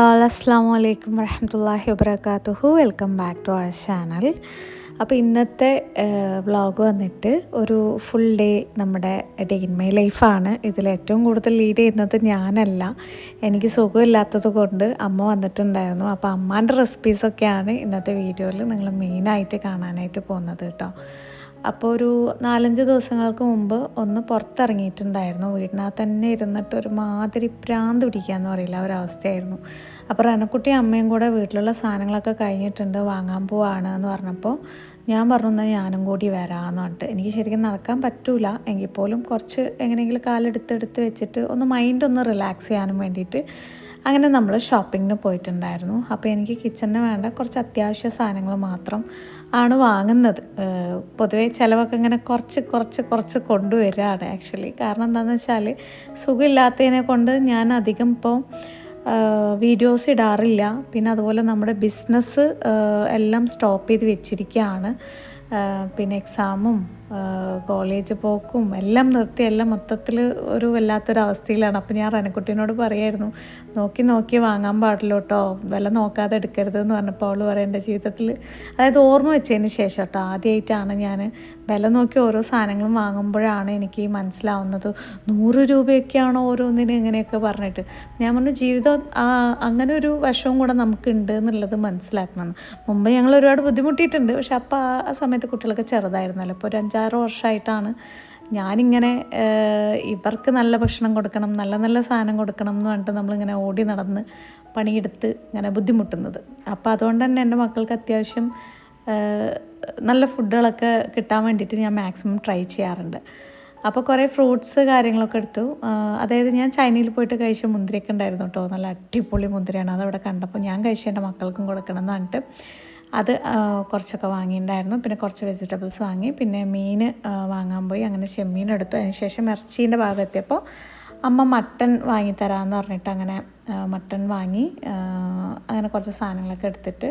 Hi അസ്സാം വലൈക്കും വരഹമുല്ലാഹി വബർക്കാത്തുഹു welcome back to our channel അപ്പോൾ ഇന്നത്തെ വ്ളോഗ് വന്നിട്ട് ഒരു ഫുൾ ഡേ നമ്മുടെ ഡേ ഇൻ മൈ ലൈഫാണ് ഇതിൽ ഏറ്റവും കൂടുതൽ ലീഡ് ചെയ്യുന്നത് ഞാനല്ല. എനിക്ക് സുഖമില്ലാത്തത് കൊണ്ട് അമ്മ വന്നിട്ടുണ്ടായിരുന്നു. അപ്പോൾ അമ്മാന്റെ റെസിപ്പീസൊക്കെയാണ് ഇന്നത്തെ വീഡിയോയിൽ നിങ്ങൾ മെയിനായിട്ട് കാണാനായിട്ട് പോകുന്നത് കേട്ടോ. അപ്പോൾ ഒരു നാലഞ്ച് ദിവസങ്ങൾക്ക് മുമ്പ് ഒന്ന് പുറത്തിറങ്ങിയിട്ടുണ്ടായിരുന്നു. വീടിനകത്ത് തന്നെ ഇരുന്നിട്ട് ഒരു മാതിരി പ്രാന്ത് പിടിക്കാന്ന് പറയില്ല ഒരവസ്ഥയായിരുന്നു അപ്പോൾ റനക്കുട്ടി അമ്മയും കൂടെ വീട്ടിലുള്ള സാധനങ്ങളൊക്കെ കഴിഞ്ഞിട്ടുണ്ട് വാങ്ങാൻ പോവാണ് എന്ന് പറഞ്ഞപ്പോൾ ഞാൻ പറഞ്ഞു എന്നാൽ ഞാനും കൂടി വരാമെന്ന് പറഞ്ഞിട്ട്. എനിക്ക് ശരിക്കും നടക്കാൻ പറ്റൂല എങ്കിൽ പോലും കുറച്ച് എങ്ങനെയെങ്കിലും കാലെടുത്തെടുത്ത് വെച്ചിട്ട് ഒന്ന് മൈൻഡ് ഒന്ന് റിലാക്സ് ചെയ്യാനും വേണ്ടിയിട്ട് അങ്ങനെ നമ്മൾ ഷോപ്പിങ്ങിന് പോയിട്ടുണ്ടായിരുന്നു. അപ്പോൾ എനിക്ക് കിച്ചണിന് വേണ്ട കുറച്ച് അത്യാവശ്യ സാധനങ്ങൾ മാത്രം ആണ് വാങ്ങുന്നത്. പൊതുവേ ചിലവൊക്കെ ഇങ്ങനെ കുറച്ച് കുറച്ച് കുറച്ച് കൊണ്ടുവരികയാണ് ആക്ച്വലി. കാരണം എന്താണെന്ന് വെച്ചാൽ സുഖമില്ലാത്തതിനെ കൊണ്ട് ഞാൻ അധികം ഇപ്പോൾ വീഡിയോസ് ഇടാറില്ല. പിന്നെ അതുപോലെ നമ്മുടെ ബിസിനസ് എല്ലാം സ്റ്റോപ്പ് ചെയ്ത് വെച്ചിരിക്കുകയാണ്. പിന്നെ എക്സാമും കോളേജ് പോക്കും എല്ലാം നിർത്തി എല്ലാം മൊത്തത്തിൽ ഒരു വല്ലാത്തൊരവസ്ഥയിലാണ്. അപ്പോൾ ഞാൻ റനക്കുട്ടീനോട് പറയായിരുന്നു നോക്കി നോക്കി വാങ്ങാൻ പാടില്ല കേട്ടോ. വില നോക്കാതെ എടുക്കരുത് എന്ന് പറഞ്ഞപ്പോൾ അവൾ പറയാം എന്റെ ജീവിതത്തിൽ അതായത് ഓർമ്മ വെച്ചതിന് ശേഷം കേട്ടോ ആദ്യമായിട്ടാണ് ഞാൻ വില നോക്കി ഓരോ സാധനങ്ങളും വാങ്ങുമ്പോഴാണ് എനിക്ക് മനസ്സിലാവുന്നത്. നൂറ് രൂപയൊക്കെയാണോ ഓരോന്നിനും ഇങ്ങനെയൊക്കെ പറഞ്ഞിട്ട്. ഞാൻ പറഞ്ഞു ജീവിതം അങ്ങനെ ഒരു വശവും കൂടെ നമുക്കുണ്ട് എന്നുള്ളത് മനസ്സിലാക്കണം മുമ്പ് ഞങ്ങൾ ഒരുപാട് ബുദ്ധിമുട്ടിയിട്ടുണ്ട്. പക്ഷെ അപ്പോൾ ആ സമയത്ത് കുട്ടികളൊക്കെ ചെറുതായിരുന്നല്ലോ. അപ്പോൾ ഒരു അഞ്ചാറ് വർഷമായിട്ടാണ്. ഞാനിങ്ങനെ ഇവർക്ക് നല്ല ഭക്ഷണം കൊടുക്കണം നല്ല നല്ല സാധനം കൊടുക്കണം എന്ന് പറഞ്ഞിട്ട് നമ്മളിങ്ങനെ ഓടി നടന്ന് പണിയെടുത്ത് ഇങ്ങനെ ബുദ്ധിമുട്ടുന്നത്. അപ്പോൾ അതുകൊണ്ട് തന്നെ എന്റെ മക്കൾക്ക് അത്യാവശ്യം നല്ല ഫുഡുകളൊക്കെ കിട്ടാൻ വേണ്ടിയിട്ട് ഞാൻ മാക്സിമം ട്രൈ ചെയ്യാറുണ്ട്. അപ്പോൾ കുറേ ഫ്രൂട്ട്സ് കാര്യങ്ങളൊക്കെ എടുത്തു. അതായത് ഞാൻ ചൈനയിൽ പോയിട്ട് കഴിച്ച മുന്തിരിയൊക്കെ ഉണ്ടായിരുന്നു കേട്ടോ. നല്ല അടിപൊളി മുന്തിരിയാണ്. അതവിടെ കണ്ടപ്പോൾ ഞാൻ കഴിച്ച എന്റെ മക്കൾക്കും കൊടുക്കണം എന്ന് പറഞ്ഞിട്ട് അത് കുറച്ചൊക്കെ വാങ്ങിയിട്ടുണ്ടായിരുന്നു. പിന്നെ കുറച്ച് വെജിറ്റബിൾസ് വാങ്ങി. പിന്നെ മീൻ വാങ്ങാൻ പോയി. അങ്ങനെ ചെമ്മീൻ എടുത്തു. അതിന് ശേഷം ഇറച്ചീന്റെ ഭാഗം അമ്മ മട്ടൺ വാങ്ങിത്തരാമെന്ന് പറഞ്ഞിട്ട് അങ്ങനെ മട്ടൺ വാങ്ങി അങ്ങനെ കുറച്ച് സാധനങ്ങളൊക്കെ എടുത്തിട്ട്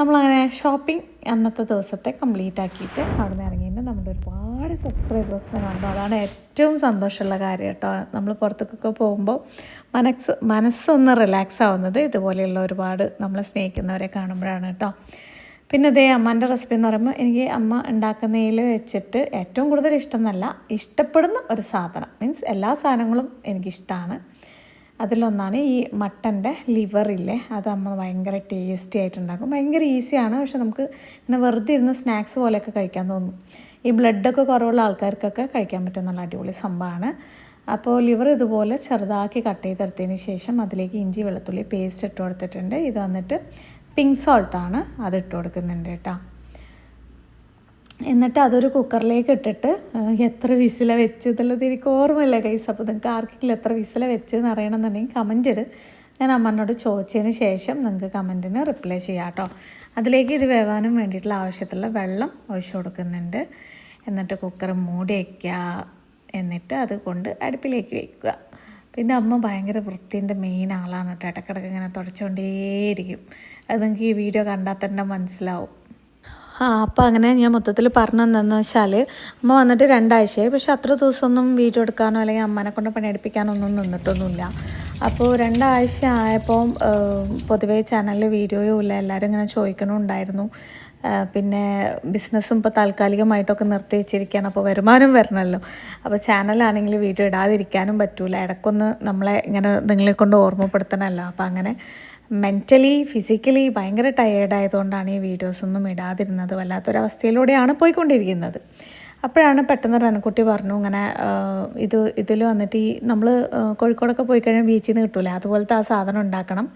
നമ്മളങ്ങനെ ഷോപ്പിംഗ് അന്നത്തെ ദിവസത്തെ കംപ്ലീറ്റ് ആക്കിയിട്ട് അവിടെ നിന്ന് ഇറങ്ങിയിട്ട് നമ്മുടെ ഒരുപാട് സബ്സ്ക്രൈബേഴ്സിനെ കണ്ടു. അതാണ് ഏറ്റവും സന്തോഷമുള്ള കാര്യം കേട്ടോ. നമ്മൾ പുറത്തേക്കൊക്കെ പോകുമ്പോൾ മനസ്സ് മനസ്സൊന്ന് റിലാക്സ് ആവുന്നത് ഇതുപോലെയുള്ള ഒരുപാട് നമ്മളെ സ്നേഹിക്കുന്നവരെ കാണുമ്പോഴാണ് കേട്ടോ. പിന്നെ ഇതേ അമ്മന്റെ റെസിപ്പി എന്ന് പറയുമ്പോൾ എനിക്ക് അമ്മ ഉണ്ടാക്കുന്നതിൽ വെച്ചിട്ട് ഏറ്റവും കൂടുതൽ ഇഷ്ടം എന്നല്ല ഇഷ്ടപ്പെടുന്ന ഒരു സാധനം. മീൻസ് എല്ലാ സാധനങ്ങളും എനിക്കിഷ്ടമാണ് അതിലൊന്നാണ് ഈ മട്ടന്റെ ലിവറില്ലേ? അത് നമ്മൾ ഭയങ്കര ടേസ്റ്റി ആയിട്ടുണ്ടാക്കും. ഭയങ്കര ഈസിയാണ് പക്ഷെ നമുക്ക് ഇങ്ങനെ വെറുതെ ഇരുന്ന് സ്നാക്സ് പോലെയൊക്കെ കഴിക്കാൻ തോന്നും. ഈ ബ്ലഡൊക്കെ കുറവുള്ള ആൾക്കാർക്കൊക്കെ കഴിക്കാൻ പറ്റുന്ന നല്ല അടിപൊളി സംഭവമാണ്. അപ്പോൾ ലിവർ ഇതുപോലെ ചെറുതാക്കി കട്ട് ചെയ്തെടുത്തതിന് ശേഷം അതിലേക്ക് ഇഞ്ചി വെളുത്തുള്ളി പേസ്റ്റ് ഇട്ട് കൊടുത്തിട്ടുണ്ട്. ഇത് വന്നിട്ട് പിങ്ക് സോൾട്ടാണ് അത് ഇട്ട് കൊടുക്കുന്നുണ്ട് കേട്ടോ. എന്നിട്ട് അതൊരു കുക്കറിലേക്ക് ഇട്ടിട്ട് എത്ര വിസില വെച്ച് എന്നുള്ളത് എനിക്ക് ഓർമ്മയില്ല കൈസ് അപ്പോൾ നിങ്ങൾക്ക് ആർക്കെങ്കിലും എത്ര വിസില വെച്ച് എന്ന് അറിയണമെന്നുണ്ടെങ്കിൽ കമന്റ് ഇട്. ഞാൻ അമ്മനോട് ചോദിച്ചതിന് ശേഷം നിങ്ങൾക്ക് കമന്റിന് റിപ്ലൈ ചെയ്യാം കേട്ടോ. അതിലേക്ക് ഇത് വേവാനും വേണ്ടിയിട്ടുള്ള ആവശ്യത്തിലുള്ള വെള്ളം ഒഴിച്ചു കൊടുക്കുന്നുണ്ട്. എന്നിട്ട് കുക്കർ മൂടി വയ്ക്കുക എന്നിട്ട് അത് കൊണ്ട് അടുപ്പിലേക്ക് വയ്ക്കുക പിന്നെ അമ്മ ഭയങ്കര വൃത്തിന്റെ മെയിൻ ആളാണ് കേട്ടോ. ഇടക്കിടക്ക് ഇങ്ങനെ തുടച്ചുകൊണ്ടേയിരിക്കും അത് നിങ്ങൾക്ക് ഈ വീഡിയോ കണ്ടാൽ തന്നെ മനസ്സിലാവും. ആ അപ്പോൾ അങ്ങനെ ഞാൻ മൊത്തത്തിൽ പറഞ്ഞു എന്താണെന്ന് വെച്ചാൽ അമ്മ വന്നിട്ട് രണ്ടാഴ്ചയായി. പക്ഷേ അത്ര ദിവസമൊന്നും വീഡിയോ എടുക്കാനോ അല്ലെങ്കിൽ അമ്മനെ കൊണ്ട് പണിയെടുപ്പിക്കാനോ ഒന്നും നിന്നിട്ടൊന്നുമില്ല. അപ്പോൾ രണ്ടാഴ്ച ആയപ്പോൾ പൊതുവേ ചാനലിൽ വീഡിയോയും ഇല്ല. എല്ലാവരും ഇങ്ങനെ ചോദിക്കണമുണ്ടായിരുന്നു പിന്നെ ബിസിനസ്സും ഇപ്പോൾ താൽക്കാലികമായിട്ടൊക്കെ നിർത്തി വെച്ചിരിക്കുകയാണ്. അപ്പോൾ വരുമാനം വരണമല്ലോ. അപ്പോൾ ചാനലാണെങ്കിൽ വീഡിയോ ഇടാതിരിക്കാനും പറ്റൂല. ഇടയ്ക്കൊന്ന് നമ്മളെ ഇങ്ങനെ നിങ്ങളെ കൊണ്ട് ഓർമ്മപ്പെടുത്തണമല്ലോ. അപ്പോൾ അങ്ങനെ മെന്റലി ഫിസിക്കലി ഭയങ്കര ടയേർഡായതുകൊണ്ടാണ് ഈ വീഡിയോസൊന്നും ഇടാതിരുന്നത്. വല്ലാത്തൊരവസ്ഥയിലൂടെയാണ് പോയിക്കൊണ്ടിരിക്കുന്നത്. അപ്പോഴാണ് പെട്ടെന്ന് റനക്കുട്ടി പറഞ്ഞു ഇങ്ങനെ ഇത് ഇതിൽ വന്നിട്ട് ഈ നമ്മൾ കോഴിക്കോടൊക്കെ പോയി കഴിഞ്ഞാൽ ബീച്ചിൽ നിന്ന് കിട്ടൂലേ. അതുപോലത്തെ ആ സാധനം ഉണ്ടാക്കണം.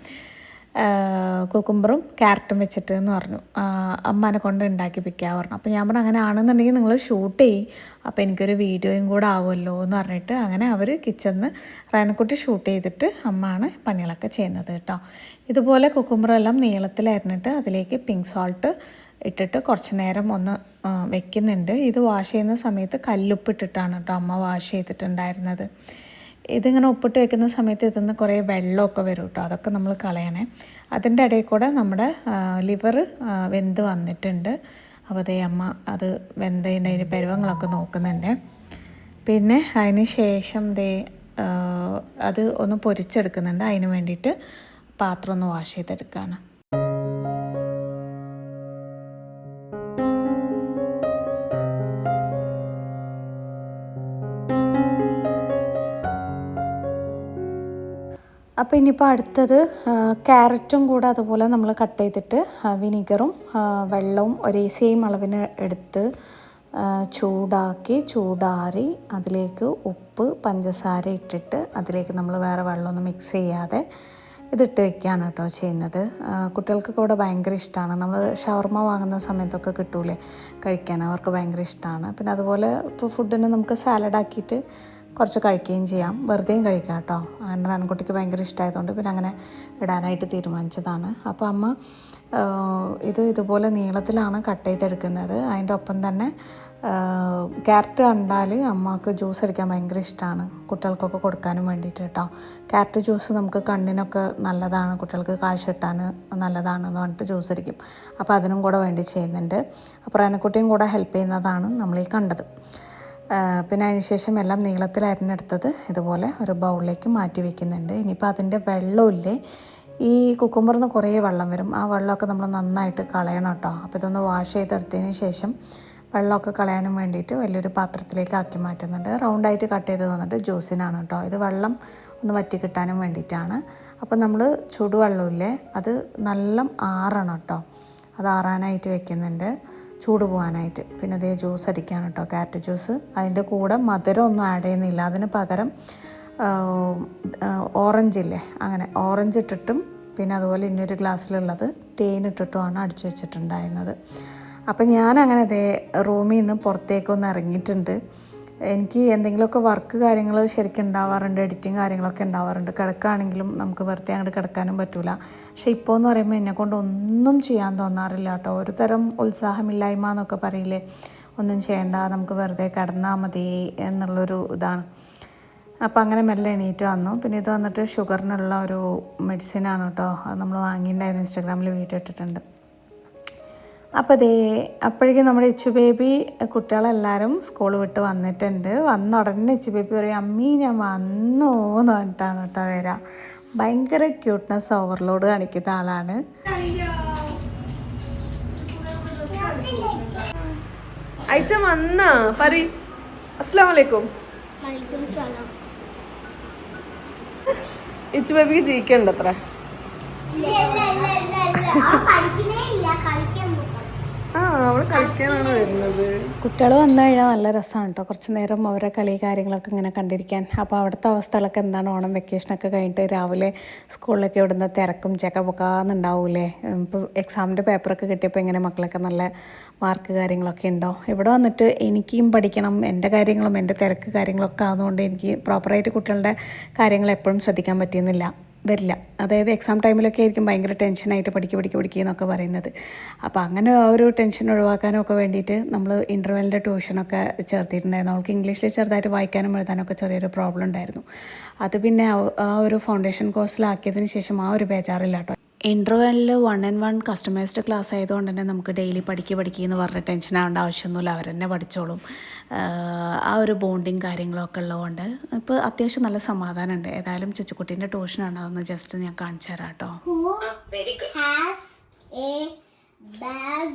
കുക്കുംബറും ക്യാരറ്റും വെച്ചിട്ട് എന്ന് പറഞ്ഞു അമ്മാനെ കൊണ്ട് ഉണ്ടാക്കിപ്പിക്കാൻ പറഞ്ഞു. അപ്പോൾ ഞാൻ പറഞ്ഞു അങ്ങനെ ആണെന്നുണ്ടെങ്കിൽ നിങ്ങൾ ഷൂട്ട് ചെയ്യും. അപ്പോൾ എനിക്കൊരു വീഡിയോയും കൂടെ ആവുമല്ലോ എന്ന് പറഞ്ഞിട്ട് അങ്ങനെ അവർ കിച്ചണിന്ന് റയനക്കുട്ടി ഷൂട്ട് ചെയ്തിട്ട് അമ്മയാണ് പണികളൊക്കെ ചെയ്യുന്നത് കേട്ടോ. ഇതുപോലെ കുക്കുംബറെല്ലാം നീളത്തിലരിഞ്ഞിട്ട് അതിലേക്ക് പിങ്ക് സോൾട്ട് ഇട്ടിട്ട് കുറച്ച് നേരം ഒന്ന് വെക്കുന്നുണ്ട്. ഇത് വാഷ് ചെയ്യുന്ന സമയത്ത് കല്ലുപ്പിട്ടിട്ടാണ് കേട്ടോ അമ്മ വാഷ് ചെയ്തിട്ടുണ്ടായിരുന്നത്. ഇതിങ്ങനെ ഉപ്പിട്ട് വെക്കുന്ന സമയത്ത് ഇതിൽ നിന്ന് കുറേ വെള്ളമൊക്കെ വരും കേട്ടോ അതൊക്കെ നമ്മൾ കളയണേ. അതിന്റെ ഇടയിൽ കൂടെ നമ്മുടെ ലിവർ വെന്ത് വന്നിട്ടുണ്ട്. അപ്പോൾ അതേ അമ്മ അത് വെന്തതിന്റെ അതിന് പരുവങ്ങളൊക്കെ നോക്കുന്നുണ്ട്. പിന്നെ അതിന് ശേഷം ദേ അത് ഒന്ന് പൊരിച്ചെടുക്കുന്നുണ്ട്. അതിന് വേണ്ടിയിട്ട് പാത്രം ഒന്ന് വാഷ് ചെയ്തെടുക്കുകയാണ് അപ്പോൾ ഇനിയിപ്പോൾ അടുത്തത് ക്യാരറ്റും കൂടെ അതുപോലെ നമ്മൾ കട്ട് ചെയ്തിട്ട് വിനീഗറും വെള്ളവും ഒരേ സെയിം അളവിന് എടുത്ത് ചൂടാക്കി ചൂടാറി അതിലേക്ക് ഉപ്പ് പഞ്ചസാര ഇട്ടിട്ട് അതിലേക്ക് നമ്മൾ വേറെ വെള്ളമൊന്നും മിക്സ് ചെയ്യാതെ ഇതിട്ട് വെക്കുകയാണ് കേട്ടോ ചെയ്യുന്നത്. കുട്ടികൾക്കൊക്കെ ഇവിടെ ഭയങ്കര ഇഷ്ടമാണ്. നമ്മൾ ഷവർമ വാങ്ങുന്ന സമയത്തൊക്കെ കിട്ടൂലേ കഴിക്കാൻ അവർക്ക് ഭയങ്കര ഇഷ്ടമാണ്. പിന്നെ അതുപോലെ ഇപ്പോൾ ഫുഡിന് നമുക്ക് സാലഡ് ആക്കിയിട്ട് കുറച്ച് കഴിക്കുകയും ചെയ്യാം. വെറുതെയും കഴിക്കാം കേട്ടോ. എന്റെ ആൺകുട്ടിക്ക് ഭയങ്കര ഇഷ്ടമായതുകൊണ്ട് പിന്നെ അങ്ങനെ ഇടാനായിട്ട് തീരുമാനിച്ചതാണ്. അപ്പോൾ അമ്മ ഇത് ഇതുപോലെ നീളത്തിലാണ് കട്ട് ചെയ്തെടുക്കുന്നത്. അതിന്റെ ഒപ്പം തന്നെ ക്യാരറ്റ് കണ്ടാൽ അമ്മയ്ക്ക് ജ്യൂസ് അടിക്കാൻ ഭയങ്കര ഇഷ്ടമാണ് കുട്ടികൾക്കൊക്കെ കൊടുക്കാനും വേണ്ടിയിട്ട് കേട്ടോ. ക്യാരറ്റ് ജ്യൂസ് നമുക്ക് കണ്ണിനൊക്കെ നല്ലതാണ് കുട്ടികൾക്ക് കാശ് കിട്ടാൻ നല്ലതാണെന്ന് പറഞ്ഞിട്ട് ജ്യൂസ് അടിക്കും. അപ്പോൾ അതിനും കൂടെ വേണ്ടി ചെയ്യുന്നുണ്ട്. അപ്പോൾ അതിനെക്കുട്ടിയും കൂടെ ഹെൽപ്പ് ചെയ്യുന്നതാണ് നമ്മൾ ഈ കണ്ടത്. പിന്നെ അതിനുശേഷം എല്ലാം നീളത്തിൽ അരിഞ്ഞെടുത്തത് ഇതുപോലെ ഒരു ബൗളിലേക്ക് മാറ്റി വയ്ക്കുന്നുണ്ട് ഇനിയിപ്പോൾ അതിന്റെ വെള്ളമില്ലേ? ഈ കുക്കുമ്പറിന്ന് കുറേ വെള്ളം വരും. ആ വെള്ളമൊക്കെ നമ്മൾ നന്നായിട്ട് കളയണം കേട്ടോ. അപ്പോൾ ഇതൊന്ന് വാഷ് ചെയ്തെടുത്തതിന് ശേഷം വെള്ളമൊക്കെ കളയാനും വേണ്ടിയിട്ട് വലിയൊരു പാത്രത്തിലേക്ക് ആക്കി മാറ്റുന്നുണ്ട്. റൗണ്ടായിട്ട് കട്ട് ചെയ്ത് തന്നിട്ട് ജ്യൂസിനാണ് കേട്ടോ. ഇത് വെള്ളം ഒന്ന് വറ്റി കിട്ടാനും വേണ്ടിയിട്ടാണ്. അപ്പോൾ നമ്മൾ ചൂടുവെള്ളമില്ലേ? അത് നല്ല ആറണം കേട്ടോ. അത് ആറാനായിട്ട് വെക്കുന്നുണ്ട്. ചൂട് പോകാനായിട്ട് പിന്നെ അതേ ജ്യൂസ് അടിക്കാൻ കേട്ടോ കാരറ്റ് ജ്യൂസ്. അതിന്റെ കൂടെ മധുരം ഒന്നും ആഡ് ചെയ്യുന്നില്ല. അതിന് പകരം ഓറഞ്ച് ഇല്ലേ? അങ്ങനെ ഓറഞ്ച് ഇട്ടിട്ടും പിന്നെ അതുപോലെ ഇന്നൊരു ഗ്ലാസ്സിലുള്ളത് തേനിട്ടിട്ടുമാണ് അടിച്ചു വെച്ചിട്ടുണ്ടായിരുന്നത്. അപ്പം ഞാൻ അങ്ങനെ അതേ റൂമിൽ നിന്ന് പുറത്തേക്കൊന്ന് ഇറങ്ങിയിട്ടുണ്ട്. എനിക്ക് എന്തെങ്കിലുമൊക്കെ വർക്ക് കാര്യങ്ങൾ ശരിക്കും ഉണ്ടാവാറുണ്ട് എഡിറ്റിങ് കാര്യങ്ങളൊക്കെ ഉണ്ടാവാറുണ്ട് കിടക്കുകയാണെങ്കിലും നമുക്ക് വെറുതെ അങ്ങോട്ട് കിടക്കാനും പറ്റില്ല പക്ഷെ ഇപ്പോൾ എന്ന് പറയുമ്പോൾ എന്നെക്കൊണ്ട് ഒന്നും ചെയ്യാൻ തോന്നാറില്ല കേട്ടോ. ഒരു തരം ഉത്സാഹമില്ലായ്മ എന്നൊക്കെ പറയില്ലേ? ഒന്നും ചെയ്യണ്ട നമുക്ക് വെറുതെ കിടന്നാൽ മതി എന്നുള്ളൊരു ഇതാണ്. അപ്പോൾ അങ്ങനെ മെല്ലെ എണീറ്റ് വന്നു. പിന്നെ ഇത് വന്നിട്ട് ഷുഗറിനുള്ള ഒരു മെഡിസിനാണ് കേട്ടോ. അത് നമ്മൾ വാങ്ങിയിട്ടുണ്ടായിരുന്നു ഇൻസ്റ്റാഗ്രാമിൽ വീഡിയോ ഇട്ടിട്ടുണ്ട്. അപ്പോൾ ദേ അപ്പോഴേക്കും നമ്മുടെ ഇച്ചു ബേബി കുട്ടികളെല്ലാവരും സ്കൂൾ വിട്ട് വന്നിട്ടുണ്ട്. വന്ന ഉടനെ ഇച്ചു ബേബി പറയും അമ്മീ ഞാൻ വന്നു എന്ന് പറഞ്ഞിട്ടാണ് കേട്ടോ വരാം. ഭയങ്കര ക്യൂട്ട്നെസ് ഓവർലോഡ് കാണിക്കുന്ന ആളാണ്. അയച്ച വന്ന? പറി അസ്സാം വലൈക്കും വലൈക്കും സലാം ഇച്ചു ബേബിക്ക് ജയിക്കണ്ടത്ര പഠിക്കുന്നേ ഇല്ല കളിക്കാൻ പോകാം ആ അവൾ കളിക്കാനാണ് വരുന്നത് കുട്ടികൾ വന്നു കഴിഞ്ഞാൽ നല്ല രസമാണ് കേട്ടോ കുറച്ച് നേരം അവരെ കളി കാര്യങ്ങളൊക്കെ ഇങ്ങനെ കണ്ടിരിക്കാൻ. അപ്പോൾ അവിടുത്തെ അവസ്ഥകളൊക്കെ എന്താണ്? ഓണം വെക്കേഷനൊക്കെ കഴിഞ്ഞിട്ട് രാവിലെ സ്കൂളിലൊക്കെ ഇവിടുന്ന് തിരക്കും ചെക്ക പൊക്കാന്നുണ്ടാവൂലേ ഇപ്പോൾ എക്സാമിന്റെ പേപ്പറൊക്കെ കിട്ടിയപ്പോൾ ഇങ്ങനെ മക്കളൊക്കെ നല്ല മാർക്ക് കാര്യങ്ങളൊക്കെ ഉണ്ടോ? ഇവിടെ വന്നിട്ട് എനിക്കും പഠിക്കണം. എന്റെ കാര്യങ്ങളും എന്റെ തിരക്ക് കാര്യങ്ങളൊക്കെ ആകുന്നതുകൊണ്ട് എനിക്ക് പ്രോപ്പറായിട്ട് കുട്ടികളുടെ കാര്യങ്ങൾ എപ്പോഴും ശ്രദ്ധിക്കാൻ പറ്റിയെന്നില്ല. വരില്ല. അതായത് എക്സാം ടൈമിലൊക്കെ ആയിരിക്കും ഭയങ്കര ടെൻഷനായിട്ട് പഠിക്കുക പഠിക്കുക പഠിക്കുക എന്നൊക്കെ പറയുന്നത്. അപ്പോൾ അങ്ങനെ ആ ഒരു ടെൻഷൻ ഒഴിവാക്കാനൊക്കെ വേണ്ടിയിട്ട് നമ്മൾ ഇന്റർവെല്ലിന്റെ ട്യൂഷനൊക്കെ ചേർത്തിട്ടുണ്ടായിരുന്നു. അവൾക്ക് ഇംഗ്ലീഷിൽ ചെറുതായിട്ട് വായിക്കാനും എഴുതാനൊക്കെ ചെറിയൊരു പ്രോബ്ലം ഉണ്ടായിരുന്നു. അത് പിന്നെ ആ- ഒരു ഫൗണ്ടേഷൻ കോഴ്സിലാക്കിയതിന് ശേഷം ആ ഒരു ബേജാറില്ല കേട്ടോ ഇന്റർവെല്ലിൽ one and one customized class ആയതുകൊണ്ട് തന്നെ നമുക്ക് ഡെയിലി പഠിക്കുക പഠിക്കുക എന്ന് പറഞ്ഞ ടെൻഷൻ ആവേണ്ട ആവശ്യമൊന്നുമില്ല. അവർ തന്നെ പഠിച്ചോളും. ആ ഒരു ബോണ്ടിങ് കാര്യങ്ങളൊക്കെ ഉള്ളതുകൊണ്ട് ഇപ്പോൾ അത്യാവശ്യം നല്ല സമാധാനമുണ്ട്. ഏതായാലും ചുച്ചുക്കുട്ടീന്റെ ട്യൂഷനാണ് അതൊന്ന് ജസ്റ്റ് ഞാൻ കാണിച്ചു തരാം കേട്ടോ. Bag?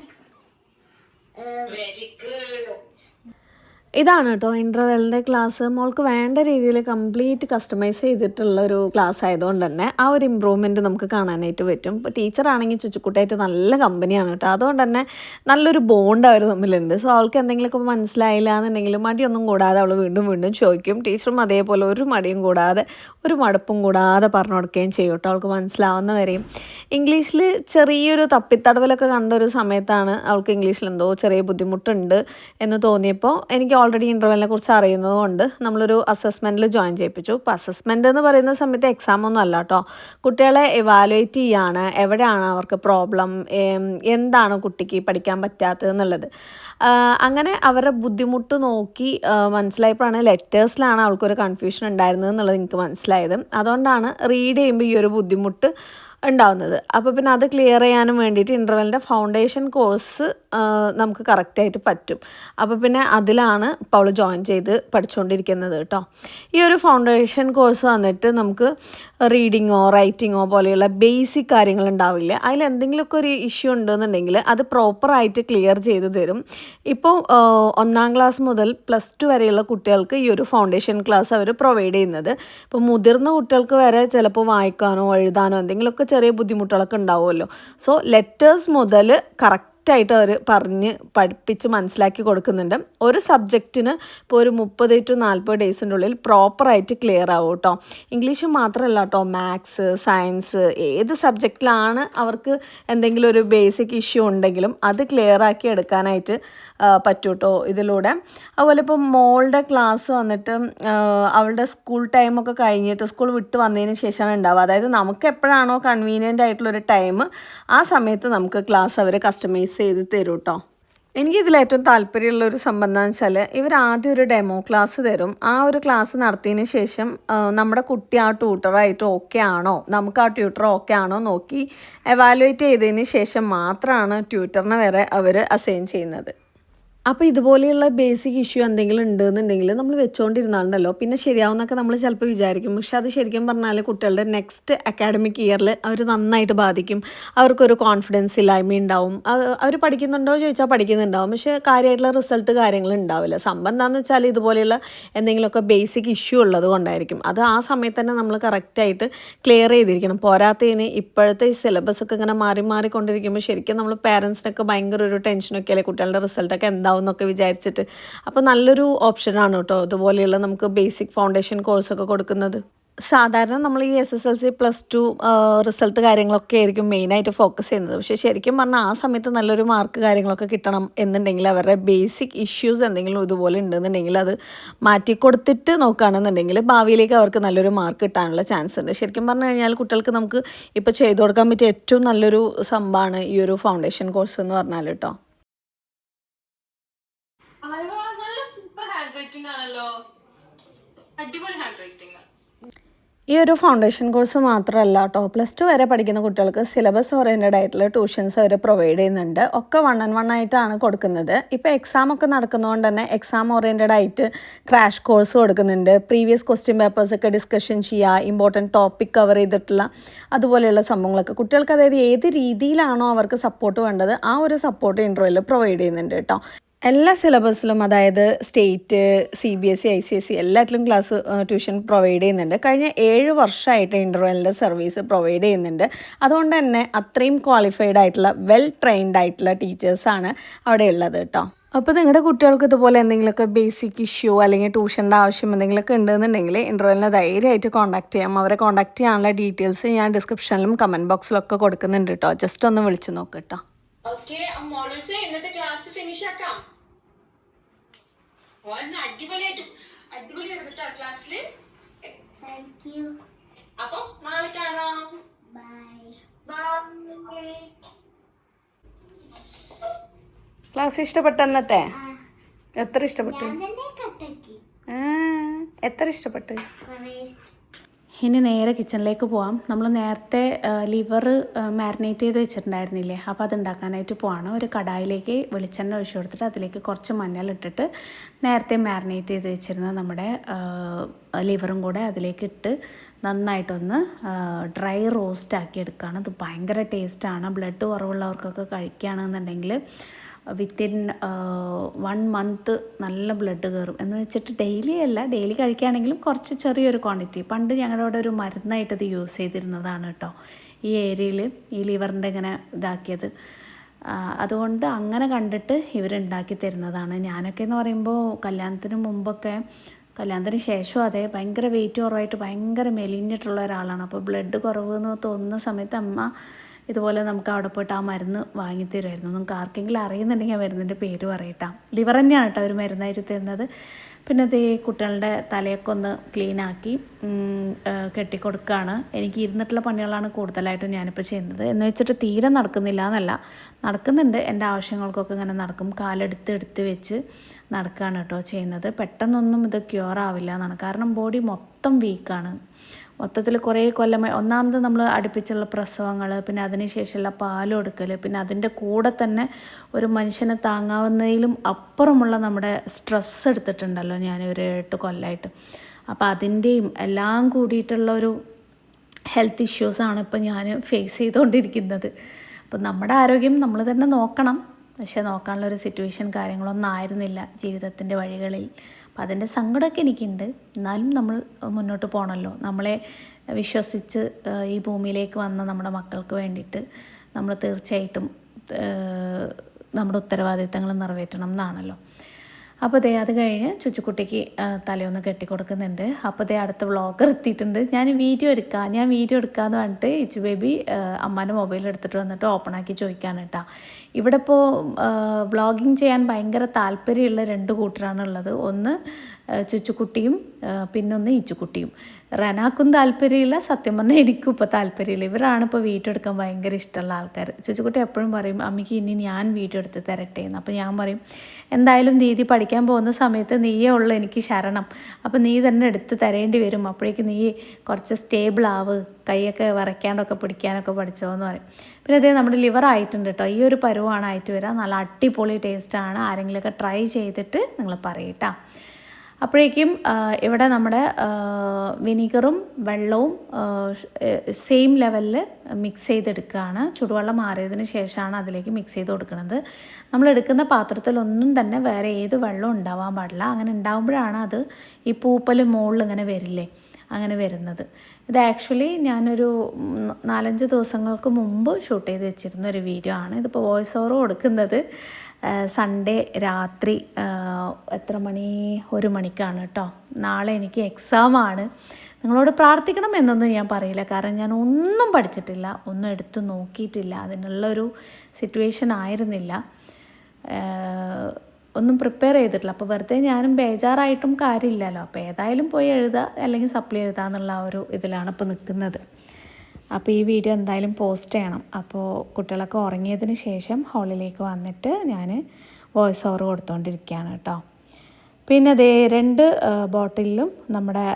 Uh, ഇതാണ് കേട്ടോ ഇന്റർവെല്ലിന്റെ ക്ലാസ് മോൾക്ക് വേണ്ട രീതിയിൽ കംപ്ലീറ്റ് കസ്റ്റമൈസ് ചെയ്തിട്ടുള്ള ഒരു ക്ലാസ് ആയതുകൊണ്ട് തന്നെ ആ ഒരു ഇമ്പ്രൂവ്മെന്റ് നമുക്ക് കാണാനായിട്ട് പറ്റും. ഇപ്പോൾ ടീച്ചറാണെങ്കിൽ ചുച്ചുക്കുട്ടായിട്ട് നല്ല കമ്പനിയാണ് കേട്ടോ അതുകൊണ്ട് തന്നെ നല്ലൊരു ബോണ്ട് അവർ തമ്മിലുണ്ട്. സോ അവൾക്ക് എന്തെങ്കിലുമൊക്കെ മനസ്സിലായില്ല എന്നുണ്ടെങ്കിൽ മടിയൊന്നും കൂടാതെ അവൾ വീണ്ടും വീണ്ടും ചോദിക്കും. ടീച്ചറും അതേപോലെ ഒരു മടിയും കൂടാതെ ഒരു മടുപ്പും കൂടാതെ പറഞ്ഞു കൊടുക്കുകയും ചെയ്യും കേട്ടോ അവൾക്ക് മനസ്സിലാവുന്ന വരെയും. ഇംഗ്ലീഷിൽ ചെറിയൊരു തപ്പിത്തടവലൊക്കെ കണ്ട ഒരു സമയത്താണ് അവൾക്ക് ഇംഗ്ലീഷിൽ എന്തോ ചെറിയ ബുദ്ധിമുട്ടുണ്ട് എന്ന് തോന്നിയപ്പോൾ എനിക്ക് ഓൾറെഡി ഇന്റർവെല്ലിനെ കുറിച്ച് അറിയുന്നത് കൊണ്ട് നമ്മളൊരു അസസ്മെന്റിൽ ജോയിൻ ചെയ്യിപ്പിച്ചു. അപ്പോൾ അസസ്മെന്റ് എന്ന് പറയുന്ന സമയത്ത് എക്സാം ഒന്നും അല്ല കേട്ടോ കുട്ടികളെ എവാലുവേറ്റ് ചെയ്യാണ്. എവിടെയാണ് അവർക്ക് പ്രോബ്ലം എന്താണ് കുട്ടിക്ക് പഠിക്കാൻ പറ്റാത്തത് എന്നുള്ളത്. അങ്ങനെ അവരുടെ ബുദ്ധിമുട്ട് നോക്കി മനസ്സിലായപ്പോഴാണ് ലെറ്റേഴ്സിലാണ് അവൾക്കൊരു കൺഫ്യൂഷൻ ഉണ്ടായിരുന്നത് എന്നുള്ളത് എനിക്ക് മനസ്സിലായത്. അതുകൊണ്ടാണ് റീഡ് ചെയ്യുമ്പോൾ ഈ ഒരു ബുദ്ധിമുട്ട് ഉണ്ടാവുന്നത്. അപ്പോൾ പിന്നെ അത് ക്ലിയർ ചെയ്യാനും വേണ്ടിയിട്ട് ഇന്റർവെലിന്റെ ഫൗണ്ടേഷൻ കോഴ്സ് നമുക്ക് കറക്റ്റായിട്ട് പറ്റും. അപ്പോൾ പിന്നെ അതിലാണ് ഇപ്പോൾ അവൾ ജോയിൻ ചെയ്ത് പഠിച്ചുകൊണ്ടിരിക്കുന്നത് കേട്ടോ. ഈ ഒരു ഫൗണ്ടേഷൻ കോഴ്സ് വന്നിട്ട് നമുക്ക് റീഡിങ്ങോ റൈറ്റിങ്ങോ പോലെയുള്ള ബേസിക് കാര്യങ്ങൾ ഉണ്ടാവില്ല. അതിൽ എന്തെങ്കിലുമൊക്കെ ഒരു ഇഷ്യൂ ഉണ്ടെന്നുണ്ടെങ്കിൽ അത് പ്രോപ്പറായിട്ട് ക്ലിയർ ചെയ്ത് തരും. ഇപ്പോൾ ഒന്നാം ക്ലാസ് മുതൽ പ്ലസ് ടു വരെയുള്ള കുട്ടികൾക്ക് ഈ ഒരു ഫൗണ്ടേഷൻ ക്ലാസ് അവർ പ്രൊവൈഡ് ചെയ്യുന്നത്. ഇപ്പോൾ മുതിർന്ന കുട്ടികൾക്ക് വരെ ചിലപ്പോൾ വായിക്കാനോ എഴുതാനോ എന്തെങ്കിലുമൊക്കെ ചെറിയ ബുദ്ധിമുട്ടുകളൊക്കെ ഉണ്ടാവുമല്ലോ. സോ ലെറ്റേഴ്സ് മുതൽ കറക്റ്റ് കറക്റ്റായിട്ട് അവർ പറഞ്ഞ് പഠിപ്പിച്ച് മനസ്സിലാക്കി കൊടുക്കുന്നുണ്ട്. ഒരു സബ്ജക്റ്റിന് ഇപ്പോൾ ഒരു മുപ്പത് ടു നാൽപ്പത് ഡേയ്സിന്റെ ഉള്ളിൽ പ്രോപ്പറായിട്ട് ക്ലിയർ ആവും കേട്ടോ ഇംഗ്ലീഷ് മാത്രമല്ല കേട്ടോ മാത്സ് സയൻസ് ഏത് സബ്ജക്റ്റിലാണ് അവർക്ക് എന്തെങ്കിലും ഒരു ബേസിക് ഇഷ്യൂ ഉണ്ടെങ്കിലും അത് ക്ലിയർ ആക്കി എടുക്കാനായിട്ട് പറ്റൂട്ടോ ഇതിലൂടെ. അതുപോലെ ഇപ്പോൾ മോളുടെ ക്ലാസ് വന്നിട്ട് അവളുടെ സ്കൂൾ ടൈമൊക്കെ കഴിഞ്ഞിട്ട് സ്കൂൾ വിട്ട് വന്നതിന് ശേഷമാണ് ഉണ്ടാവുക. അതായത് നമുക്ക് എപ്പോഴാണോ കൺവീനിയന്റ് ആയിട്ടുള്ളൊരു ടൈം ആ സമയത്ത് നമുക്ക് ക്ലാസ് അവർ കസ്റ്റമൈസ് ചെയ്ത് തരും കേട്ടോ എനിക്കിതിൽ ഏറ്റവും താല്പര്യമുള്ള ഒരു സംബന്ധം എന്ന് വെച്ചാൽ ഇവർ ആദ്യം ഒരു ഡെമോ ക്ലാസ് തരും. ആ ഒരു ക്ലാസ് നടത്തിയതിന് ശേഷം നമ്മുടെ കുട്ടി ആ ട്യൂട്ടറായിട്ട് ഓക്കെ ആണോ? നമുക്ക് ആ ട്യൂട്ടർ ഓക്കെ ആണോ നോക്കി എവാലുവേറ്റ് ചെയ്തതിന് ശേഷം മാത്രമാണ് ട്യൂട്ടറിനെ വരെ അവർ അസൈൻ ചെയ്യുന്നത്. അപ്പോൾ ഇതുപോലെയുള്ള ബേസിക് ഇഷ്യൂ എന്തെങ്കിലും ഉണ്ടെന്നുണ്ടെങ്കിൽ നമ്മൾ വെച്ചുകൊണ്ടിരുന്നാണ്ടല്ലോ പിന്നെ ശരിയാവുന്നൊക്കെ നമ്മൾ ചിലപ്പോൾ വിചാരിക്കും. പക്ഷെ അത് ശരിക്കും പറഞ്ഞാൽ കുട്ടികളുടെ നെക്സ്റ്റ് അക്കാഡമിക് ഇയറിൽ അവർ നന്നായിട്ട് ബാധിക്കും. അവർക്കൊരു കോൺഫിഡൻസ് ഇല്ലായ്മ ഉണ്ടാവും അവർ പഠിക്കുന്നുണ്ടോ ചോദിച്ചാൽ പഠിക്കുന്നുണ്ടാവും. പക്ഷേ കാര്യമായിട്ടുള്ള റിസൾട്ട് കാര്യങ്ങൾ ഉണ്ടാവില്ല സംഭവം എന്താണെന്ന് വെച്ചാൽ ഇതുപോലെയുള്ള എന്തെങ്കിലുമൊക്കെ ബേസിക് ഇഷ്യൂ ഉള്ളത് കൊണ്ടായിരിക്കും. അത് ആ സമയത്ത് തന്നെ നമ്മൾ കറക്റ്റായിട്ട് ക്ലിയർ ചെയ്തിരിക്കണം. പോരാത്തതിന് ഇപ്പോഴത്തെ ഈ സിലബസ് ഒക്കെ ഇങ്ങനെ മാറി മാറിക്കൊണ്ടിരിക്കുമ്പോൾ ശരിക്കും നമ്മൾ പാരൻസിനൊക്കെ ഭയങ്കര ഒരു ടെൻഷനൊക്കെ അല്ലേ കുട്ടികളുടെ റിസൾട്ടൊക്കെ എന്താവും എന്നൊക്കെ വിചാരിച്ചിട്ട്. അപ്പോൾ നല്ലൊരു ഓപ്ഷനാണ് കേട്ടോ ഇതുപോലെയുള്ള നമുക്ക് ബേസിക് ഫൗണ്ടേഷൻ കോഴ്സൊക്കെ കൊടുക്കുന്നത്. സാധാരണ നമ്മൾ ഈ S S L C plus two result കാര്യങ്ങളൊക്കെ ആയിരിക്കും മെയിനായിട്ട് ഫോക്കസ് ചെയ്യുന്നത്. പക്ഷേ ശരിക്കും പറഞ്ഞാൽ ആ സമയത്ത് നല്ലൊരു മാർക്ക് കാര്യങ്ങളൊക്കെ കിട്ടണം എന്നുണ്ടെങ്കിൽ അവരുടെ ബേസിക് ഇഷ്യൂസ് എന്തെങ്കിലും ഇതുപോലെ ഉണ്ടെന്നുണ്ടെങ്കിൽ അത് മാറ്റി കൊടുത്തിട്ട് നോക്കുകയാണെന്നുണ്ടെങ്കിൽ ഭാവിയിലേക്ക് അവർക്ക് നല്ലൊരു മാർക്ക് കിട്ടാനുള്ള ചാൻസ് ഉണ്ട്. ശരിക്കും പറഞ്ഞു കഴിഞ്ഞാൽ കുട്ടികൾക്ക് നമുക്ക് ഇപ്പോൾ ചെയ്തു കൊടുക്കാൻ പറ്റിയ ഏറ്റവും നല്ലൊരു സംഭവമാണ് ഈ ഒരു ഫൗണ്ടേഷൻ കോഴ്സ് എന്ന് പറഞ്ഞാൽ കേട്ടോ നല്ല സൂപ്പർ ഹാൻഡ് അടിപൊളി ഈ ഒരു ഫൗണ്ടേഷൻ കോഴ്സ് മാത്രമല്ല കേട്ടോ പ്ലസ് ടു വരെ പഠിക്കുന്ന കുട്ടികൾക്ക് സിലബസ് ഓറിയന്റഡ് ആയിട്ടുള്ള ട്യൂഷൻസ് അവർ പ്രൊവൈഡ് ചെയ്യുന്നുണ്ട്. ഒക്കെ വൺ ആൻഡ് വൺ ആയിട്ടാണ് കൊടുക്കുന്നത്. ഇപ്പോൾ എക്സാം ഒക്കെ നടക്കുന്നതുകൊണ്ട് തന്നെ എക്സാം ഓറിയന്റഡ് ആയിട്ട് ക്രാഷ് കോഴ്സ് കൊടുക്കുന്നുണ്ട്. പ്രീവിയസ് ക്വസ്റ്റ്യൻ പേപ്പേഴ്സ് ഒക്കെ ഡിസ്കഷൻ ചെയ്യുക ഇമ്പോർട്ടന്റ് ടോപ്പിക് കവർ ചെയ്തിട്ടുള്ള അതുപോലെയുള്ള സംഭവങ്ങളൊക്കെ. കുട്ടികൾക്ക് അതായത് ഏത് രീതിയിലാണോ അവർക്ക് സപ്പോർട്ട് വേണ്ടത് ആ ഒരു സപ്പോർട്ട് ഇന്റർവ്യൂവിൽ പ്രൊവൈഡ് ചെയ്യുന്നുണ്ട് കേട്ടോ. എല്ലാ സിലബസിലും അതായത് state C B S C I C S C എല്ലാറ്റിലും ക്ലാസ് ട്യൂഷൻ പ്രൊവൈഡ് ചെയ്യുന്നുണ്ട്. കഴിഞ്ഞ ഏഴ് വർഷമായിട്ട് ഇന്റർവെലിന്റെ സർവീസ് പ്രൊവൈഡ് ചെയ്യുന്നുണ്ട്. അതുകൊണ്ട് തന്നെ അത്രയും ക്വാളിഫൈഡ് ആയിട്ടുള്ള വെൽ ട്രെയിൻഡ് ആയിട്ടുള്ള ടീച്ചേഴ്സാണ് അവിടെ ഉള്ളത് കേട്ടോ. അപ്പോൾ നിങ്ങളുടെ കുട്ടികൾക്ക് ഇതുപോലെ എന്തെങ്കിലുമൊക്കെ ബേസിക് ഇഷ്യൂ അല്ലെങ്കിൽ ട്യൂഷന്റെ ആവശ്യം എന്തെങ്കിലുമൊക്കെ ഉണ്ടെന്നുണ്ടെങ്കിൽ ഇന്റർവെലിനെ ധൈര്യമായിട്ട് കോൺടാക്ട് ചെയ്യാം. അവരെ കോൺടാക്ട് ചെയ്യാനുള്ള ഡീറ്റെയിൽസ് ഞാൻ ഡിസ്ക്രിപ്ഷനിലും കമന്റ് ബോക്സിലൊക്കെ കൊടുക്കുന്നുണ്ട് കേട്ടോ. ജസ്റ്റ് ഒന്ന് വിളിച്ച് നോക്ക് കേട്ടോ. ഓക്കെ മോഡൽസ് ഇന്നത്തെ ക്ലാസ് ഫിനിഷ് ആക്കാം. ഒന്ന് അടിപൊളിയായിട്ട് അടിപൊളിയായിരുന്നു കേട്ടോ യു അപ്പം നാളെ കാണാം. ബൈ ബൈ ക്ലാസ് ഇഷ്ടപ്പെട്ട അന്നത്തെ? എത്ര ഇഷ്ടപ്പെട്ടു? എത്ര ഇഷ്ടപ്പെട്ട്? ഇനി നേരെ കിച്ചണിലേക്ക് പോവാം. നമ്മൾ നേരത്തെ ലിവർ മാരിനേറ്റ് ചെയ്ത് വെച്ചിട്ടുണ്ടായിരുന്നില്ലേ? അപ്പോൾ അത് ഉണ്ടാക്കാനായിട്ട് പോവാണ്. ഒരു കടായിലേക്ക് വെളിച്ചെണ്ണ ഒഴിച്ചു കൊടുത്തിട്ട് അതിലേക്ക് കുറച്ച് മഞ്ഞൾ ഇട്ടിട്ട് നേരത്തെ മാരിനേറ്റ് ചെയ്ത് വെച്ചിരുന്ന നമ്മുടെ ലിവറും കൂടെ അതിലേക്ക് ഇട്ട് നന്നായിട്ടൊന്ന് ഡ്രൈ റോസ്റ്റ് ആക്കി എടുക്കുകയാണ്. ഇത് ഭയങ്കര ടേസ്റ്റാണ് ബ്ലഡ് കുറവുള്ളവർക്കൊക്കെ കഴിക്കുകയാണെന്നുണ്ടെങ്കിൽ വിത്തിൻ വൺ മന്ത് നല്ല ബ്ലഡ് കയറും എന്ന് വെച്ചിട്ട് ഡെയിലി അല്ല ഡെയിലി കഴിക്കുകയാണെങ്കിലും കുറച്ച് ചെറിയൊരു ക്വാണ്ടിറ്റി പണ്ട് ഞങ്ങളുടെ അവിടെ ഒരു മരുന്നായിട്ട് ഇത് യൂസ് ചെയ്തിരുന്നതാണ് കേട്ടോ. ഈ ഏരിയയിൽ ഈ ലിവറിന്റെ ഇങ്ങനെ ഇതാക്കിയത്. അതുകൊണ്ട് അങ്ങനെ കണ്ടിട്ട് ഇവരുണ്ടാക്കി തരുന്നതാണ്. ഞാനൊക്കെ എന്ന് പറയുമ്പോൾ കല്യാണത്തിന് മുമ്പൊക്കെ കല്യാണത്തിന് ശേഷം അതെ ഭയങ്കര വെയിറ്റ് കുറവായിട്ട് ഭയങ്കര മെലിഞ്ഞിട്ടുള്ള ഒരാളാണ്. അപ്പോൾ ബ്ലഡ് കുറവ് എന്ന് തോന്നുന്ന സമയത്ത് അമ്മ ഇതുപോലെ നമുക്ക് അവിടെ പോയിട്ട് ആ മരുന്ന് വാങ്ങിത്തരുമായിരുന്നു നമുക്ക് ആർക്കെങ്കിലും അറിയുന്നുണ്ടെങ്കിൽ ആ മരുന്നിന്റെ പേര് പറയട്ടാം. ലിവർ തന്നെയാണ് കേട്ടോ അവർ മരുന്നായിട്ട് തരുന്നത്. പിന്നെ ഇത് കുട്ടികളുടെ തലയൊക്കെ ഒന്ന് ക്ലീനാക്കി കെട്ടിക്കൊടുക്കുകയാണ്. എനിക്ക് ഇരുന്നിട്ടുള്ള പണികളാണ് കൂടുതലായിട്ടും ഞാനിപ്പോൾ ചെയ്യുന്നത്. എന്ന് വെച്ചിട്ട് തീരെ നടക്കുന്നില്ല എന്നല്ല. നടക്കുന്നുണ്ട്. എന്റെ ആവശ്യങ്ങൾക്കൊക്കെ ഇങ്ങനെ നടക്കും. കാലെടുത്ത് എടുത്ത് വെച്ച് നടക്കുകയാണ് കേട്ടോ ചെയ്യുന്നത്. പെട്ടെന്നൊന്നും ഇത് ക്യൂർ ആവില്ല എന്നാണ്. കാരണം ബോഡി മൊത്തം വീക്കാണ് മൊത്തത്തിൽ കുറേ കൊല്ലമായി ഒന്നാമത് നമ്മൾ അടുപ്പിച്ചുള്ള പ്രസവങ്ങൾ പിന്നെ അതിനുശേഷമുള്ള പാൽ കൊടുക്കൽ പിന്നെ അതിന്റെ കൂടെ തന്നെ ഒരു മനുഷ്യനെ താങ്ങാവുന്നതിലും അപ്പുറമുള്ള നമ്മുടെ സ്ട്രെസ് എടുത്തിട്ടുണ്ടല്ലോ ഞാൻ ഒരു എട്ട് കൊല്ലമായിട്ട് അപ്പോൾ അതിന്റെയും എല്ലാം കൂടിയിട്ടുള്ള ഒരു ഹെൽത്ത് ഇഷ്യൂസാണ് ഇപ്പോൾ ഞാൻ ഫേസ് ചെയ്തുകൊണ്ടിരിക്കുന്നത്. അപ്പം നമ്മുടെ ആരോഗ്യം നമ്മൾ തന്നെ നോക്കണം. പക്ഷേ നോക്കാനുള്ളൊരു സിറ്റുവേഷൻ കാര്യങ്ങളൊന്നും ആയിരുന്നില്ല ജീവിതത്തിന്റെ വഴികളിൽ. അപ്പം അതിന്റെ സങ്കടമൊക്കെ എനിക്കുണ്ട്. എന്നാലും നമ്മൾ മുന്നോട്ട് പോകണമല്ലോ നമ്മളെ വിശ്വസിച്ച് ഈ ഭൂമിയിലേക്ക് വന്ന നമ്മുടെ മക്കൾക്ക് വേണ്ടിയിട്ട് നമ്മൾ തീർച്ചയായിട്ടും നമ്മുടെ ഉത്തരവാദിത്തങ്ങൾ നിറവേറ്റണം എന്നാണല്ലോ. അപ്പോൾ ദേ അത് കഴിഞ്ഞ് ചുച്ചുക്കുട്ടിക്ക് തലയൊന്ന് കെട്ടിക്കൊടുക്കുന്നുണ്ട്. അപ്പോൾ ദേ അടുത്ത വ്ളോഗർ എത്തിയിട്ടുണ്ട്. ഞാൻ വീഡിയോ എടുക്കാം ഞാൻ വീഡിയോ എടുക്കാമെന്ന് പറഞ്ഞിട്ട് ഇച്ചു ബേബി അമ്മാന്റെ മൊബൈൽ എടുത്തിട്ട് വന്നിട്ട് ഓപ്പൺ ആക്കി ചോദിക്കാണ് കേട്ടോ. ഇവിടെ ഇപ്പോൾ വ്ളോഗിങ് ചെയ്യാൻ ഭയങ്കര താല്പര്യമുള്ള രണ്ട് കൂട്ടരാണുള്ളത് ഒന്ന് ചുച്ചുക്കുട്ടിയും പിന്നൊന്ന് ഇച്ചുക്കുട്ടിയും റനാക്കും താല്പര്യമില്ല. സത്യം പറഞ്ഞാൽ എനിക്കും ഇപ്പോൾ താല്പര്യമില്ല. ഇവരാണ് ഇപ്പോൾ വീഡിയോ എടുക്കാൻ ഭയങ്കര ഇഷ്ടമുള്ള ആൾക്കാർ ചുച്ചുക്കുട്ടി എപ്പോഴും പറയും അമ്മയ്ക്ക് ഇനി ഞാൻ വീഡിയോ എടുത്ത് തരട്ടെ എന്ന് അപ്പോൾ ഞാൻ പറയും എന്തായാലും ദീദി പഠിക്കാൻ പോകുന്ന സമയത്ത് നീയേ ഉള്ളൂ എനിക്ക് ശരണം. അപ്പോൾ നീ തന്നെ എടുത്ത് തരേണ്ടി വരും. അപ്പോഴേക്ക് നീ കുറച്ച് സ്റ്റേബിൾ ആവ് കൈയൊക്കെ വരയ്ക്കാണ്ടൊക്കെ പിടിക്കാനൊക്കെ പഠിച്ചോ എന്ന് പറയും. പിന്നെ അതേ നമ്മുടെ ലിവർ ആയിട്ടുണ്ട് കേട്ടോ ഈ ഒരു പരുവാണ് ആയിട്ട് വരിക നല്ല അടിപൊളി ടേസ്റ്റാണ് ആരെങ്കിലുമൊക്കെ ട്രൈ ചെയ്തിട്ട് നിങ്ങൾ പറയട്ടാ അപ്പോഴേക്കും ഇവിടെ നമ്മുടെ വിനീഗറും വെള്ളവും സെയിം ലെവലിൽ മിക്സ് ചെയ്തെടുക്കുകയാണ്. ചുടുവെള്ളം മാറിയതിന് ശേഷമാണ് അതിലേക്ക് മിക്സ് ചെയ്ത് കൊടുക്കുന്നത്. നമ്മൾ എടുക്കുന്ന പാത്രത്തിലൊന്നും തന്നെ വേറെ ഏത് വെള്ളവും ഉണ്ടാവാൻ പാടില്ല. അങ്ങനെ ഉണ്ടാകുമ്പോഴാണ് അത് ഈ പൂപ്പൽ മുകളിൽ ഇങ്ങനെ വരില്ലേ? അങ്ങനെ വരുന്നത്. ഇത് ആക്ച്വലി ഞാനൊരു നാലഞ്ച് ദിവസങ്ങൾക്ക് മുമ്പ് ഷൂട്ട് ചെയ്ത് വെച്ചിരുന്ന ഒരു വീഡിയോ ആണ്. ഇതിപ്പോൾ വോയിസ് ഓവർ കൊടുക്കുന്നത് സൺഡേ രാത്രി എത്ര മണി? ഒരു മണിക്കാണ് കേട്ടോ നാളെ എനിക്ക് എക്സാമാണ് നിങ്ങളോട് പ്രാർത്ഥിക്കണം എന്നൊന്നും ഞാൻ പറയില്ല. കാരണം ഞാൻ ഒന്നും പഠിച്ചിട്ടില്ല ഒന്നും എടുത്ത് നോക്കിയിട്ടില്ല. അതിനുള്ളൊരു സിറ്റുവേഷൻ ആയിരുന്നില്ല. ഒന്നും പ്രിപ്പയർ ചെയ്തിട്ടില്ല. അപ്പോൾ വെറുതെ ഞാനും ബേജാറായിട്ടും കാര്യമില്ലല്ലോ. അപ്പോൾ ഏതായാലും പോയി എഴുതുക അല്ലെങ്കിൽ സപ്ലൈ എഴുതുക എന്നുള്ള ആ ഒരു ഇതിലാണ് ഇപ്പോൾ നിൽക്കുന്നത് അപ്പോൾ ഈ വീഡിയോ എന്തായാലും പോസ്റ്റ് ചെയ്യണം. അപ്പോൾ കുട്ടികളൊക്കെ ഉറങ്ങിയതിന് ശേഷം ഹാളിലേക്ക് വന്നിട്ട് ഞാൻ വോയിസ് ഓവർ കൊടുത്തുകൊണ്ടിരിക്കുകയാണ് കേട്ടോ. പിന്നെ അതേ രണ്ട് ബോട്ടിലും നമ്മുടെ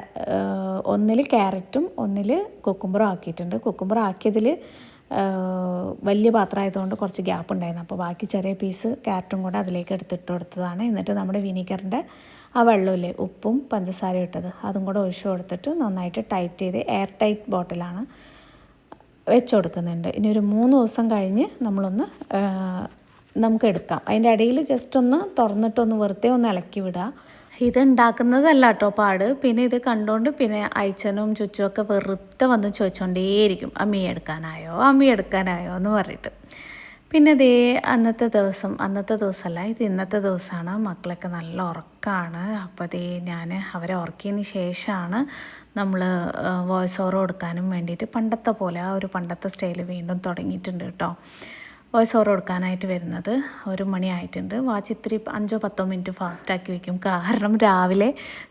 ഒന്നിൽ ക്യാരറ്റും ഒന്നിൽ കുക്കുമ്പറും ആക്കിയിട്ടുണ്ട്. കുക്കുമ്പർ ആക്കിയതിൽ വലിയ പാത്രമായതുകൊണ്ട് കുറച്ച് ഗ്യാപ്പ് ഉണ്ടായിരുന്നു. അപ്പോൾ ബാക്കി ചെറിയ പീസ് ക്യാരറ്റും കൂടെ അതിലേക്ക് എടുത്തിട്ട് കൊടുത്തതാണ്. എന്നിട്ട് നമ്മുടെ വിനീഗറിന്റെ ആ വെള്ളമില്ലേ ഉപ്പും പഞ്ചസാരയും ഇട്ടത്. അതും കൂടെ ഒഴിച്ചു കൊടുത്തിട്ട് നന്നായിട്ട് ടൈറ്റ് ചെയ്ത് എയർ ടൈറ്റ് ബോട്ടിലാണ് വെച്ച് കൊടുക്കുന്നുണ്ട്. ഇനി ഒരു മൂന്ന് ദിവസം കഴിഞ്ഞ് നമ്മളൊന്ന് നമുക്ക് എടുക്കാം. അതിന്റെ ഇടയിൽ ജസ്റ്റ് ഒന്ന് തുറന്നിട്ടൊന്ന് വെറുതെ ഒന്ന് ഇളക്കി വിടുക. ഇത് ഉണ്ടാക്കുന്നതല്ല കേട്ടോ പാട്. പിന്നെ ഇത് കണ്ടുകൊണ്ട് പിന്നെ അയച്ചനും ചുച്ചും ഒക്കെ വെറുതെ വന്ന് ചോദിച്ചുകൊണ്ടേയിരിക്കും അമ്മി എടുക്കാനായോ? അമ്മി എടുക്കാനായോ എന്ന് പറഞ്ഞിട്ട്. പിന്നെ ദേ അന്നത്തെ ദിവസം അന്നത്തെ ദിവസമല്ല ഇത് ഇന്നത്തെ ദിവസമാണ്. മക്കളൊക്കെ നല്ല ഉറക്കമാണ് അപ്പോൾ ദേ ഞാൻ അവരെ ഉറക്കിയതിന് ശേഷമാണ് നമ്മൾ വോയിസ് ഓവർ കൊടുക്കാനും വേണ്ടിയിട്ട് പണ്ടത്തെ പോലെ ആ ഒരു പണ്ടത്തെ സ്റ്റൈൽ വീണ്ടും തുടങ്ങിയിട്ടുണ്ട് കേട്ടോ. വോയിസ് ഓവർ കൊടുക്കാനായിട്ട് വരുന്നത്. ഒരു മണിയായിട്ടുണ്ട് വാച്ച് ഇത്തിരി അഞ്ചോ പത്തോ മിനിറ്റ് ഫാസ്റ്റാക്കി വയ്ക്കും കാരണം രാവിലെ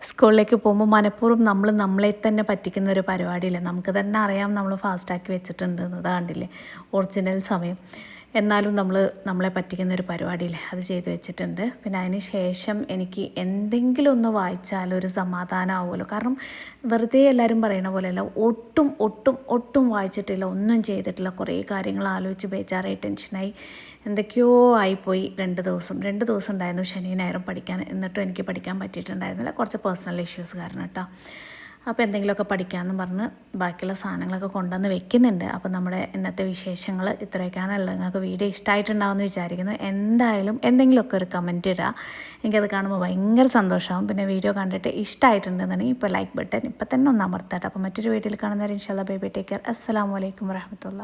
സ്കൂളിലേക്ക് പോകുമ്പോൾ മനഃപൂർവം നമ്മൾ നമ്മളെ തന്നെ പറ്റിക്കുന്ന ഒരു പരിപാടിയില്ല? നമുക്ക് തന്നെ അറിയാം നമ്മൾ ഫാസ്റ്റാക്കി വെച്ചിട്ടുണ്ട് എന്നത് കണ്ടില്ലേ? ഒറിജിനൽ സമയം. എന്നാലും നമ്മൾ നമ്മളെ പറ്റിക്കുന്ന ഒരു പരിപാടിയിൽ അത് ചെയ്തു വെച്ചിട്ടുണ്ട്. പിന്നെ അതിന് ശേഷം എനിക്ക് എന്തെങ്കിലും ഒന്ന് വായിച്ചാൽ ഒരു സമാധാനമാവുമല്ലോ കാരണം വെറുതെ എല്ലാവരും പറയണ പോലെയല്ല ഒട്ടും ഒട്ടും ഒട്ടും വായിച്ചിട്ടില്ല ഒന്നും ചെയ്തിട്ടില്ല. കുറേ കാര്യങ്ങൾ ആലോചിച്ച് ബേജാറായി ടെൻഷനായി എന്തൊക്കെയോ ആയിപ്പോയി രണ്ട് ദിവസം. രണ്ട് ദിവസം ഉണ്ടായിരുന്നു ശനി ഞായറും പഠിക്കാൻ. എന്നിട്ടും എനിക്ക് പഠിക്കാൻ പറ്റിയിട്ടുണ്ടായിരുന്നില്ല. കുറച്ച് പേഴ്സണൽ ഇഷ്യൂസ് കാരണം കേട്ടോ. അപ്പോൾ എന്തെങ്കിലുമൊക്കെ പഠിക്കാമെന്ന് പറഞ്ഞ് ബാക്കിയുള്ള സാധനങ്ങളൊക്കെ കൊണ്ടുവന്ന് വെക്കുന്നുണ്ട്. അപ്പോൾ നമ്മുടെ ഇന്നത്തെ വിശേഷങ്ങൾ ഇത്രയൊക്കെയാണല്ലോ നിങ്ങൾക്ക് വീഡിയോ ഇഷ്ടമായിട്ടുണ്ടാവുമെന്ന് വിചാരിക്കുന്നു. എന്തായാലും എന്തെങ്കിലുമൊക്കെ ഒരു കമന്റ് ഇടുക എനിക്കത് കാണുമ്പോൾ ഭയങ്കര സന്തോഷമാവും. പിന്നെ വീഡിയോ കണ്ടിട്ട് ഇഷ്ടമായിട്ടുണ്ടെന്നുണ്ടെങ്കിൽ ഇപ്പോൾ ലൈക്ക് ബട്ടൺ ഇപ്പം തന്നെ ഒന്ന് അമർത്താട്ടെ. അപ്പോൾ മറ്റൊരു വീഡിയോയിൽ കാണുന്നവരെ ഇൻഷാല്ല ബേബി ടേക്ക് കെയർ അസ്സാം വലൈക്കും വരഹമത്തുള്ള